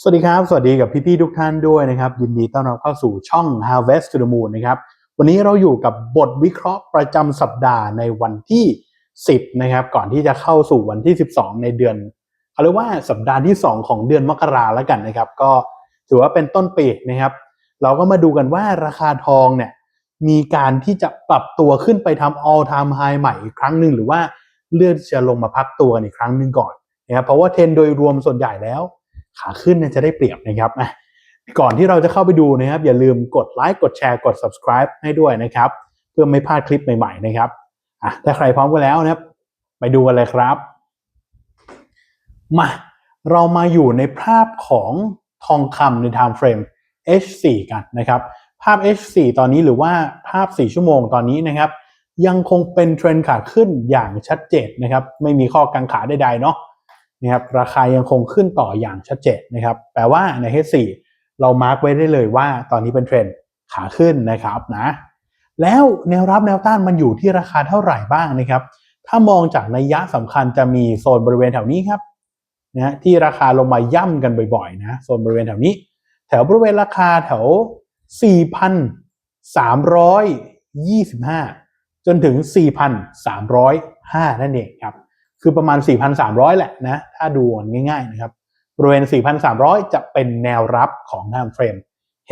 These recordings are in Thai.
สวัสดีครับ สวัสดีกับพี่ๆทุกท่านด้วยนะครับ ยินดีต้อนรับเข้าสู่ช่อง Harvest to the Moon นะครับ วันนี้เราอยู่กับบทวิเคราะห์ประจำสัปดาห์ในวันที่ 10 นะครับ ก่อนที่จะเข้าสู่วันที่ 12 ในเดือนเขาเรียกว่าสัปดาห์ที่ 2 ของเดือนมกราแล้วกันนะครับ ก็ถือว่าเป็นต้นปีนะครับ เราก็มาดูกันว่าราคาทองเนี่ยมีการที่จะปรับตัวขึ้นไปทำ all time high ใหม่อีกครั้งหนึ่งหรือว่าเลือกจะลงมาพักตัวอีกครั้งหนึ่งก่อนนะครับเพราะว่าเทรนโดยรวมส่วนใหญ่แล้ว ขาขึ้นจะได้เปรียบนะครับก่อนที่เราจะเข้าไปดูนะครับ อย่าลืมกดไลค์กดแชร์กด subscribe ให้ด้วยนะครับ เพื่อไม่พลาดคลิปใหม่ๆนะครับอะถ้าใครพร้อมกันแล้วนะครับ ไปดูกันเลยครับมาเรามาอยู่ในภาพของทองคำใน time frame H4 กันนะครับ ภาพ H4 ตอนนี้หรือว่าภาพ 4 ชั่วโมงตอนนี้นะครับ ยังคงเป็นเทรนด์ขาขึ้นอย่างชัดเจนนะครับ ไม่มีข้อกังขาใดๆเนาะ นะครับราคายังคงขึ้นต่ออย่างชัดเจนนะครับแปลว่าใน H4 เรามาร์กไว้ได้เลยว่าตอนนี้เป็นเทรนด์ขาขึ้นนะครับนะแล้วแนวรับแนวต้านมันอยู่ที่ราคาเท่าไหร่บ้างนะครับ ถ้ามองจากนัยยะสำคัญจะมีโซนบริเวณแถวนี้ครับนะที่ราคาลงมาย่ำกันบ่อยๆนะโซนบริเวณแถวนี้ แถวบริเวณราคาแถว 4,325 จนถึง 4,305 นั่นเองครับ คือประมาณ 4,300 แหละนะ ถ้าดูง่ายๆนะครับ บริเวณ 4,300 จะเป็นแนวรับของ time frame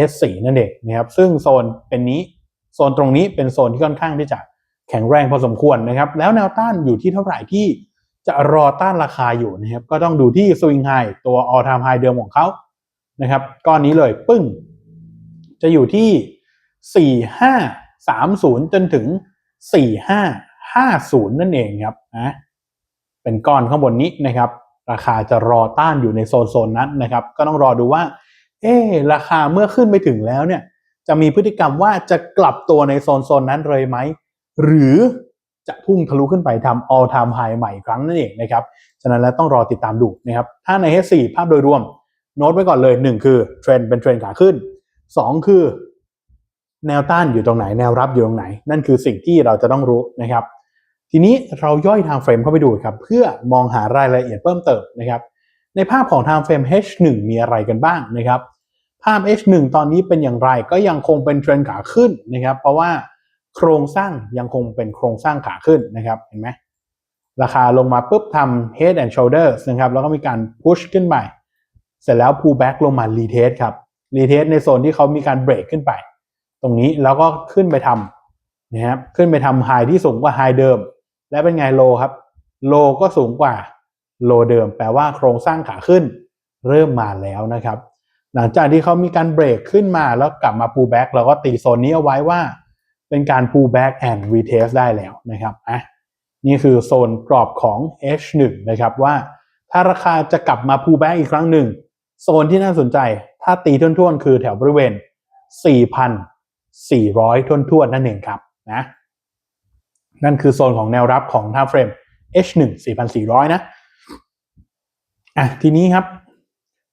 H4 นั่นเองนะครับ ซึ่งโซนเป็นนี้ โซนตรงนี้เป็นโซนที่ค่อนข้างที่จะแข็งแรงพอสมควรนะครับ แล้วแนวต้านอยู่ที่เท่าไหร่ที่จะรอต้านราคาอยู่นะครับ ก็ต้องดูที่ swing high ตัว all time high เดิมของเขานะครับก้อนนี้เลยปึ้ง จะอยู่ที่ 4530 จนถึง 4550 นั่นเองครับนะ เป็นก้อนข้างบนนี้นะครับ ราคาจะรอต้านอยู่ในโซนโซนนั้นนะครับ ก็ต้องรอดูว่า เอ๊ราคาเมื่อขึ้นไปถึงแล้วเนี่ย จะมีพฤติกรรมว่าจะกลับตัวในโซนโซนนั้นเลยไหม หรือจะพุ่งทะลุขึ้นไปทำ all time high ใหม่ครั้งนั่นเองนะครับ ฉะนั้นแล้วต้องรอติดตามดูนะครับ ถ้าใน H4 ภาพโดยรวม โน้ตไว้ก่อนเลย 1 คือเทรนด์เป็นเทรนด์ขาขึ้น 2 คือ แนวต้านอยู่ตรงไหน แนวรับอยู่ตรงไหน นั่นคือสิ่งที่เราจะต้องรู้นะครับ ทีนี้เราย่อยทางเฟรมเข้าไปดูครับเพื่อมองหารายละเอียดเพิ่มเติมนะครับ ในภาพของทางเฟรม H1 มีอะไรกันบ้างนะครับ ภาพ H1 ตอนนี้เป็นอย่างไรก็ยังคงเป็นเทรนขาขึ้นนะครับ เพราะว่าโครงสร้างยังคงเป็นโครงสร้างขาขึ้นนะครับเห็นไหมราคาลงมาปุ๊บทำ head and shoulders นะครับแล้วก็มีการ push ขึ้นไป เสร็จแล้ว pull back ลงมา retest ครับ retest ในโซนที่เขามีการ break ขึ้นไป ตรงนี้แล้วก็ขึ้นไปทำนะครับขึ้นไปทำ high ที่สูงกว่า high เดิม และเป็นไงโลครับ โลก็สูงกว่าโลเดิม แปลว่าโครงสร้างขาขึ้นเริ่มมาแล้วนะครับ หลังจากที่เขามีการเบรกขึ้นมาแล้วกลับมา pull back เราก็ตีโซนนี้เอาไว้ว่า เป็นการ pull back and retest ได้แล้วนะครับอะนี่คือโซนกรอบของ H1 นะครับว่าถ้าราคาจะกลับมา pull back อีกครั้งหนึ่ง โซนที่น่าสนใจ ถ้าตีท่วนๆ คือแถวบริเวณ 4,400ท่วนๆนั่นเองครับนะ นั่นคือโซนของแนวรับของ time frame H1 4,400 นะ อะ ทีนี้ครับ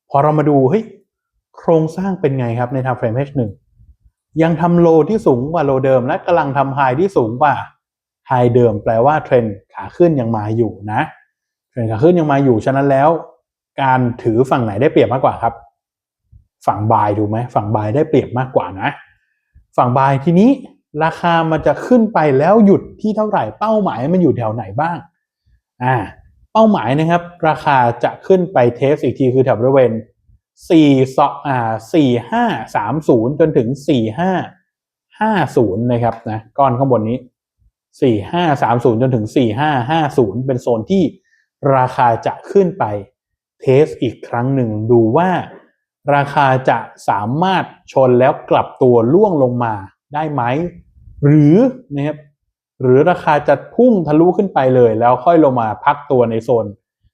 พอเรามาดู เฮ้ย โครงสร้างเป็นไงครับใน time frame H1 ยังทำโลที่สูงกว่าโลเดิม และกำลังทำไฮที่สูงกว่าไฮเดิม แปลว่าเทรนขาขึ้นยังมาอยู่นะ เทรนขาขึ้นยังมาอยู่ ฉะนั้นแล้ว การถือฝั่งไหนได้เปรียบมากกว่าครับ ฝั่งบายดูไหม ฝั่งบายได้เปรียบมากกว่านะ ฝั่งบายทีนี้ ราคามันจะขึ้นไปแล้วหยุดที่เท่าไหร่เป้าหมายมันอยู่แถวไหนบ้างอ่าเป้าหมายนะครับ ราคาจะขึ้นไปเทสอีกทีคือแถวบริเวณ4สอ่า4530จนถึง4550นะครับนะก้อนข้างบนนี้4530จนถึง4550เป็นโซนที่ราคาจะขึ้นไปเทสอีกครั้งหนึ่งดูว่าราคาจะสามารถชนแล้วกลับตัวล่วงลงมา ได้ไหม หรือนะครับหรือราคาจะพุ่งทะลุขึ้นไปเลย แล้วค่อยลงมาพักตัวในโซน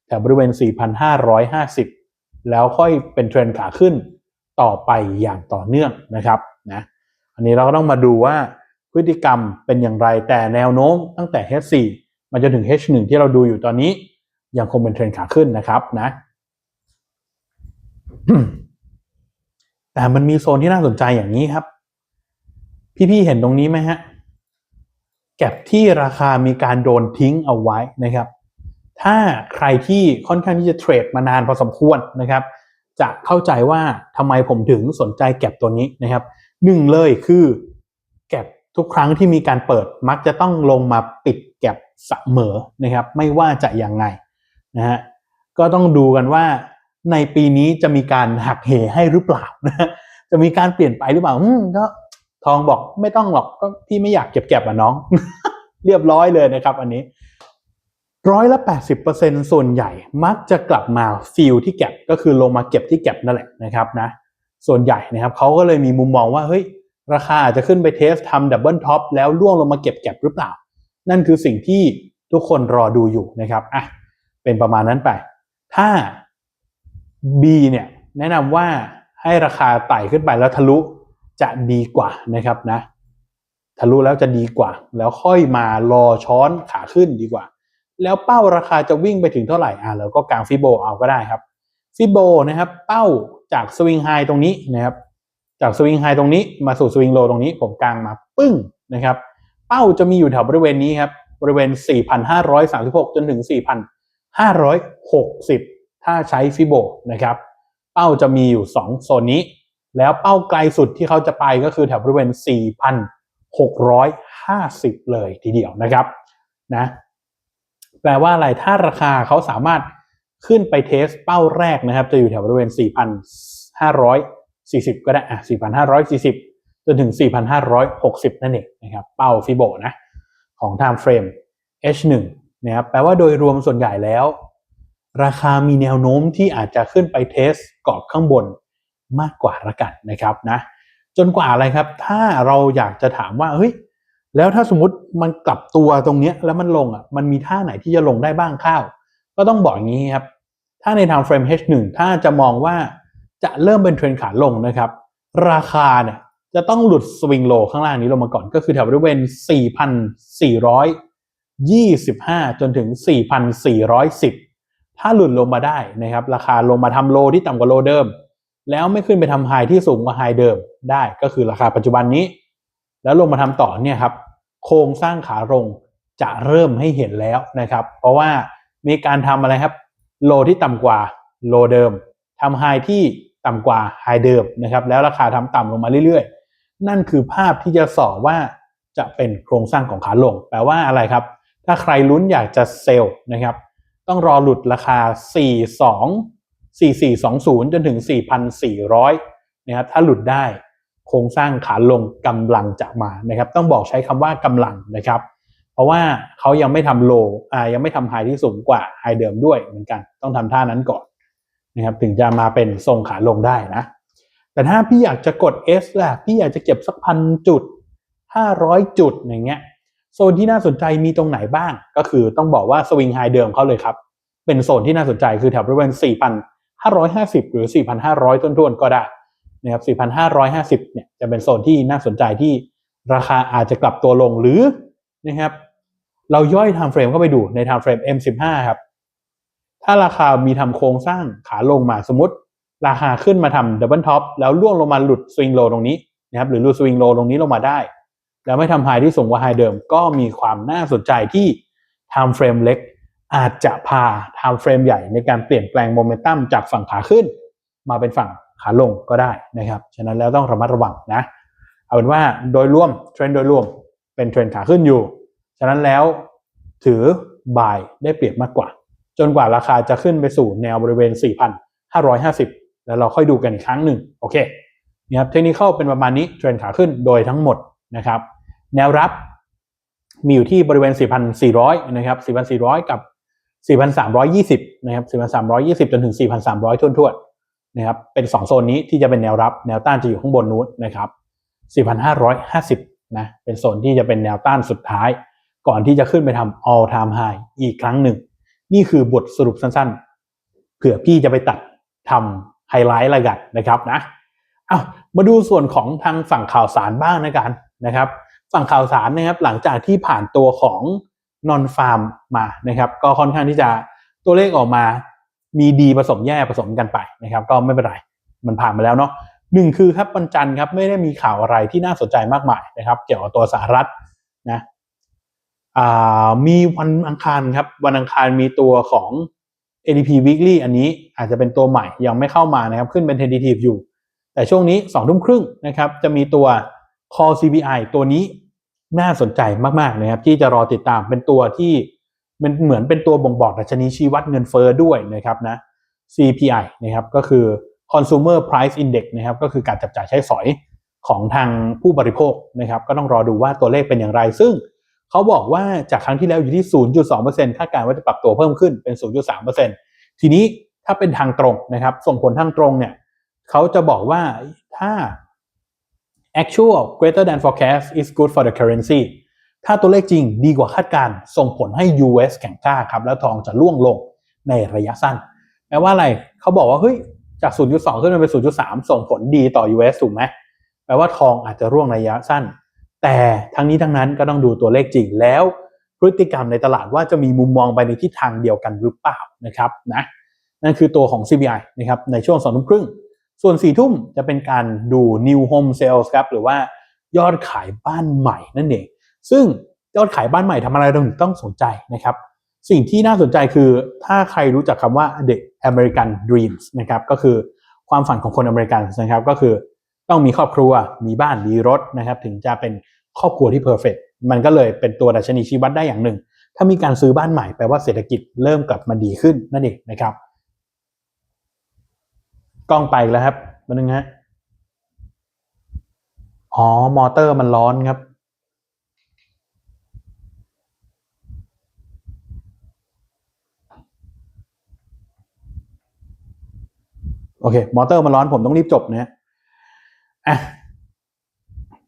แถวบริเวณ 4,550 แล้วค่อยเป็นเทรนขาขึ้นต่อไปอย่างต่อเนื่องนะครับนะอันนี้เราก็ต้องมาดูว่าพฤติกรรมเป็นอย่างไรแต่แนวโน้มตั้งแต่ H4 มาจนถึง H1 ที่เราดูอยู่ตอนนี้ ยังคงเป็นเทรนขาขึ้นนะครับนะแต่มันมีโซนที่น่าสนใจอย่างนี้ครับ พี่ๆเห็นตรงนี้ไหมฮะแก็บที่ราคามีการโดนทิ้งเอาไว้นะครับ ถ้าใครที่ค่อนข้างที่จะเทรดมานานพอสมควรนะครับ จะเข้าใจว่าทำไมผมถึงสนใจแก็บตัวนี้นะครับหนึ่งเลยคือแก็บทุกครั้งที่มีการเปิดมักจะต้องลงมาปิดแก็บเสมอนะครับ ไม่ว่าจะยังไงนะฮะก็ต้องดูกันว่าในปีนี้จะมีการหักเหให้หรือเปล่านะจะมีการเปลี่ยนไปหรือเปล่าก็ ทองบอกไม่ต้องหรอกก็พี่ไม่อยากเก็บแก็บอะน้อง เรียบร้อยเลยนะครับ อันนี้ร้อยละแปดสิบเปอร์เซ็นส่วนใหญ่มักจะกลับมาฟิลที่เก็บก็คือลงมาเก็บที่เก็บนั่นแหละนะครับนะส่วนใหญ่นะครับเขาก็เลยมีมุมมองว่าเฮ้ยราคาอาจจะขึ้นไปเทสทำดับเบิลท็อปแล้วล่วงลงมาเก็บเก็บหรือเปล่า นั่นคือสิ่งที่ทุกคนรอดูอยู่นะครับอะเป็นประมาณนั้นไป ถ้า B เนี่ยแนะนำว่าให้ราคาไต่ขึ้นไปแล้วทะลุ จะดีกว่านะครับนะทะลุแล้วจะดีกว่า แล้วค่อยมารอช้อนขาขึ้นดีกว่า แล้วเป้าราคาจะวิ่งไปถึงเท่าไหร่อะเราก็กางฟิโบเอาก็ได้ครับฟิโบนะครับ เป้าจากสวิงไฮตรงนี้นะครับ จากสวิงไฮตรงนี้มาสู่สวิงโลตรงนี้ ผมกางมาปึ้งนะครับ เป้าจะมีอยู่แถวบริเวณนี้ครับบริเวณ 4,536 จนถึง 4,560 ถ้าใช้ฟิโบนะครับ เป้าจะมีอยู่ 2 โซนนี้ แล้วเป้าไกลสุดที่เขาจะไปก็คือแถวบริเวณ 4,650 เลยทีเดียวนะครับนะแปลว่าอะไรถ้าราคาเขาสามารถขึ้นไปเทสเป้าแรกนะครับ จะอยู่แถวบริเวณ 4,540 ก็ได้อะ4,540 จนถึง 4,560 นั่นเองนะครับเป้าฟิโบนะของ time frame H1 นะครับแปลว่าโดยรวมส่วนใหญ่แล้ว ราคามีแนวโน้มที่อาจจะขึ้นไปเทสกรอบข้างบน มากกว่าละกันนะครับนะจนกว่าอะไรครับ ถ้าเราอยากจะถามว่าเฮ้ยแล้วถ้าสมมติมันกลับตัวตรงเนี้ยแล้วมันลงอะมันมีท่าไหนที่จะลงได้บ้างข้าว ก็ต้องบอกอย่างนี้ครับ ถ้าใน time frame H1 ถ้าจะมองว่าจะเริ่มเป็นเทรนขาลงนะครับ ราคาเนี่ยจะต้องหลุดสวิงโลข้างล่างนี้ลงมาก่อนก็คือแถวบริเวณ 4,425 จนถึง 4,410 ถ้าหลุดลงมาได้นะครับ ราคาลงมาทำโลที่ต่ำกว่าโลเดิม แล้วไม่ขึ้นไปทำไฮที่สูงกว่าไฮเดิมได้ก็คือราคาปัจจุบันนี้ แล้วลงมาทำต่อเนี่ยครับโครงสร้างขาลงจะเริ่มให้เห็นแล้วนะครับ เพราะว่ามีการทำอะไรครับ โลที่ต่ำกว่าโลเดิมทำไฮที่ต่ำกว่าไฮเดิมนะครับ แล้วราคาทำต่ำลงมาเรื่อยๆ นั่นคือภาพที่จะสอว่าจะเป็นโครงสร้างของขาลง แปลว่าอะไรครับ ถ้าใครลุ้นอยากจะเซลล์นะครับ ต้องรอหลุดราคา 42 4420 จนถึง 4,400 นะครับ ถ้าหลุดได้โครงสร้างขาลงกำลังจะมานะครับ ต้องบอกใช้คำว่ากำลังนะครับ เพราะว่าเขายังไม่ทำโลอ่ายังไม่ทำไฮที่สูงกว่าไฮเดิมด้วยเหมือนกัน ต้องทำท่านั้นก่อนนะครับถึงจะมาเป็นทรงขาลงได้นะ แต่ถ้าพี่อยากจะกด S ล่ะ พี่อยากจะเก็บสักพันจุด 500 จุดอย่างเงี้ยโซนที่น่าสนใจมีตรงไหนบ้าง ก็คือต้องบอกว่าสวิงไฮเดิมเขาเลยครับ เป็นโซนที่น่าสนใจคือแถวบริเวณ 4,550 หรือ 4,500 ต้นๆก็ได้นะครับ 4,550 เนี่ยจะเป็นโซนที่น่าสนใจที่ราคาอาจจะกลับตัวลงหรือนะครับ เราย่อย time frame เข้าไปดูใน time frame M15 ครับ ถ้าราคามีทำโครงสร้างขาลงมาสมมติ ราคาขึ้นมาทำดับเบิลท็อปแล้วล่วงลงมาหลุดสวิงโลตรงนี้นะครับหรือหลุดสวิงโลตรงนี้ลงมาได้ แล้วไม่ทำไฮที่สูงกว่าไฮเดิม ก็มีความน่าสนใจที่ time frame เล็ก อาจจะพา time frame ใหญ่ในการเปลี่ยนแปลงโมเมนตัมจากฝั่งขาขึ้น มาเป็นฝั่งขาลงก็ได้นะครับ ฉะนั้นแล้วต้องระมัดระวังนะ เอาเป็นว่าโดยรวมเทรนด์โดยรวมเป็นเทรนด์ขาขึ้นอยู่ ฉะนั้นแล้วถือบายได้เปรียบมากกว่า จนกว่าราคาจะขึ้นไปสู่แนวบริเวณ 4,550 แล้วเราค่อยดูกันอีกครั้งหนึ่งโอเคนี่ครับเทคนิคเข้าเป็นประมาณนี้เทรนด์ขาขึ้นโดยทั้งหมดนะครับ แนวรับมีอยู่ที่บริเวณ 4,400 นะครับ 4,400 กับ 4,320 นะครับ 4,320 จนถึง 4,300ทุ่นวดๆนะครับ เป็น 2 โซนนี้ที่จะเป็นแนวรับ แนวต้านจะอยู่ข้างบนนู้นนะครับ 4,550 นะ เป็นโซนที่จะเป็นแนวต้านสุดท้าย ก่อนที่จะขึ้นไปทำ all time high อีกครั้งหนึ่ง นี่คือบทสรุปสั้นๆ เผื่อพี่จะไปตัดทำไฮไลท์อะกันนะครับนะเอามาดูส่วนของทางฝั่งข่าวสารบ้างนะกันนะครับ ฝั่งข่าวสารนะครับ หลังจากที่ผ่านตัวของ นอนฟาร์มมานะครับ ก็ค่อนข้างที่จะตัวเลขออกมามีดีผสมแย่ผสมกันไปนะครับ ก็ไม่เป็นไรมันผ่านมาแล้วเนาะหนึ่งคือครับวันจันทร์ครับไม่ได้มีข่าวอะไรที่น่าสนใจมากมายนะครับ เกี่ยวกับตัวสหรัฐนะอ่ามีวันอังคารครับวันอังคารมีตัวของ ADP weekly อันนี้อาจจะเป็นตัวใหม่ยังไม่เข้ามานะครับ ขึ้นเป็น tentative อยู่ แต่ช่วงนี้2ทุ่มครึ่งนะครับ จะมีตัว Core CPI ตัวนี้ น่าสนใจมากๆนะครับที่จะรอติดตามเป็นตัวที่มันเหมือนเป็นตัวบ่งบอกดัชนีชี้วัดเงินเฟอ้อด้วยนะครับนะ CPI นะครับก็คือ Consumer Price Index นะครับก็คือการจับจ่ายใช้สอยของทางผู้บริโภคนะครับก็ต้องรอดูว่าตัวเลขเป็นอย่างไร ซึ่งเขาบอกว่าจากครั้งที่แล้วอยู่ที่ 0.2%คาดการณ์ว่าจะปรับตัวเพิ่มขึ้นเป็น 0.3%ทีนี้ถ้าเป็นทางตรงนะครับ ส่งผลทางตรงเนี่ยเขาจะบอกว่าถ้า actual greater than forecast is good for the currency ถ้าตัวเลขจริงดีกว่าคาดการณ์ส่งผลให้ US แข็งค่าครับ แล้วทองจะร่วงลงในระยะสั้นแปลว่าอะไรเขาบอกว่าเฮ้ยจาก 0.2 ขึ้นมาเป็น 0.3 ส่งผลดีต่อ US ถูกไหมแปลว่าทองอาจจะร่วงระยะสั้น แต่ทั้งนี้ทั้งนั้นก็ต้องดูตัวเลขจริงแล้วพฤติกรรมในตลาดว่าจะมีมุมมองไปในทิศทางเดียวกันหรือเปล่านะครับนะนั่นคือตัวของ CPI นะครับในช่วง2ทุ่มครึ่ง ส่วน4ทุ่มจะเป็นการดู New Home Sales ครับ หรือว่ายอดขายบ้านใหม่นั่นเอง ซึ่งยอดขายบ้านใหม่ทำอะไรเราถึงต้องสนใจนะครับ สิ่งที่น่าสนใจคือถ้าใครรู้จักคำว่า The American Dreams นะครับ ก็คือความฝันของคนอเมริกันนะครับ ก็คือต้องมีครอบครัว มีบ้าน มีรถนะครับ ถึงจะเป็นครอบครัวที่เพอร์เฟกมันก็เลยเป็นตัวดัชนีชี้วัดได้อย่างหนึ่ง ถ้ามีการซื้อบ้านใหม่แปลว่าเศรษฐกิจเริ่มกลับมาดีขึ้นนั่นเองนะครับ กล้องไปแล้วครับมันนึงฮะอ๋อ มอเตอร์มันร้อนครับ โอเค มอเตอร์มันร้อนผมต้องรีบจบนะอะ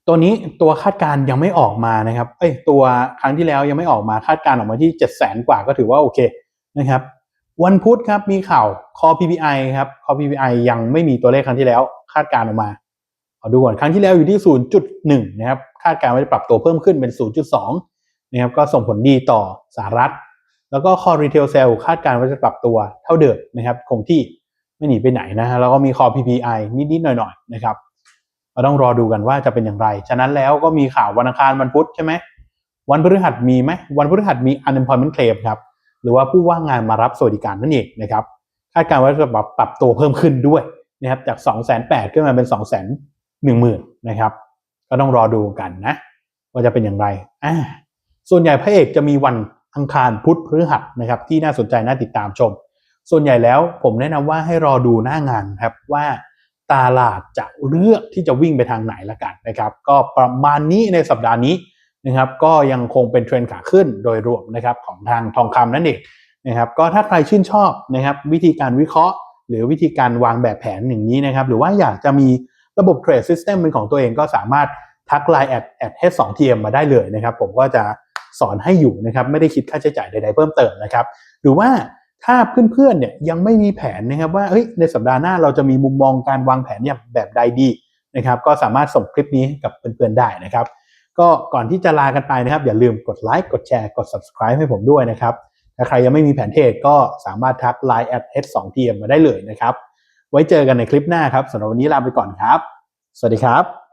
ตัวนี้ตัวคาดการยังไม่ออกมานะครับ เอ้ยตัวครั้งที่แล้วยังไม่ออกมาคาดการออกมาที่เจ็ดแสนกว่าก็ถือว่าโอเคนะครับ วันพุธครับมีข่าว Core PPI ครับ Core PPI ยังไม่มีตัวเลขครั้งที่แล้ว คาดการณ์ออกมาเอาดูก่อนครั้งที่แล้วอยู่ที่ 0.1 นะครับ คาดการณ์ว่าจะปรับตัวเพิ่มขึ้นเป็น 0.2 นะครับ ก็ส่งผลดีต่อสหรัฐ แล้วก็ Core Retail Sale คาดการณ์ว่าจะปรับตัวเท่าเดิมนะครับ คงที่ไม่หนีไปไหนนะฮะแล้วก็มี Core PPI นิดๆหน่อยๆนะครับเราต้องรอดูกันว่าจะเป็นอย่างไร ฉะนั้นแล้วก็มีข่าววันอังคารวันพุธใช่ไหมวันพฤหัสมีไหมวันพฤหัสมี unemployment claim ครับ หรือว่าผู้ว่างงานมารับสวัสดิการนั่นเองนะครับคาดการณ์ว่าจะปรับปรับตัวเพิ่มขึ้นด้วยนะครับจาก 2 8 0 0 0ขึ้นมาเป็น 2 1 0 0 0 0นะครับ ก็ต้องรอดูกันนะ ว่าจะเป็นอย่างไรอ่าส่วนใหญ่พระเอกจะมีวันอังคารพุธพฤหัสนะครับ ที่น่าสนใจน่าติดตามชม ส่วนใหญ่แล้วผมแนะนำว่าให้รอดูหน้างานครับว่าตลาดจะเลือกที่จะวิ่งไปทางไหนละกันนะครับ ก็ประมาณนี้ในสัปดาห์นี้ นะครับก็ยังคงเป็นเทรนด์ขาขึ้นโดยรวมนะครับของทางทองคำนั่นเองนะครับก็ถ้าใครชื่นชอบนะครับวิธีการวิเคราะห์ หรือวิธีการวางแบบแผนอย่างนี้นะครับหรือว่าอยากจะมีระบบเทรดซิสเต็มเป็นของตัวเองก็สามารถทักไลน์แอดแอด H2TM มาได้เลยนะครับผมก็จะสอนให้อยู่นะครับไม่ได้คิดค่าใช้จ่ายใดๆเพิ่มเติมนะครับหรือว่าถ้าเพื่อนๆเนี่ยยังไม่มีแผนนะครับว่าเฮ้ยในสัปดาห์หน้าเราจะมีมุมมองการวางแผนอย่างแบบใดดีนะครับก็สามารถส่งคลิปนี้กับเพื่อนๆได้นะครับ ก็ก่อนที่จะลากันไปนะครับ อย่าลืมกดไลค์กดแชร์กด subscribe ให้ผมด้วยนะครับถ้าใครยังไม่มีแผนเทรดก็สามารถทัก Line at h2tm มาได้เลยนะครับ ไว้เจอกันในคลิปหน้าครับสำหรับวันนี้ลาไปก่อนครับ สวัสดีครับ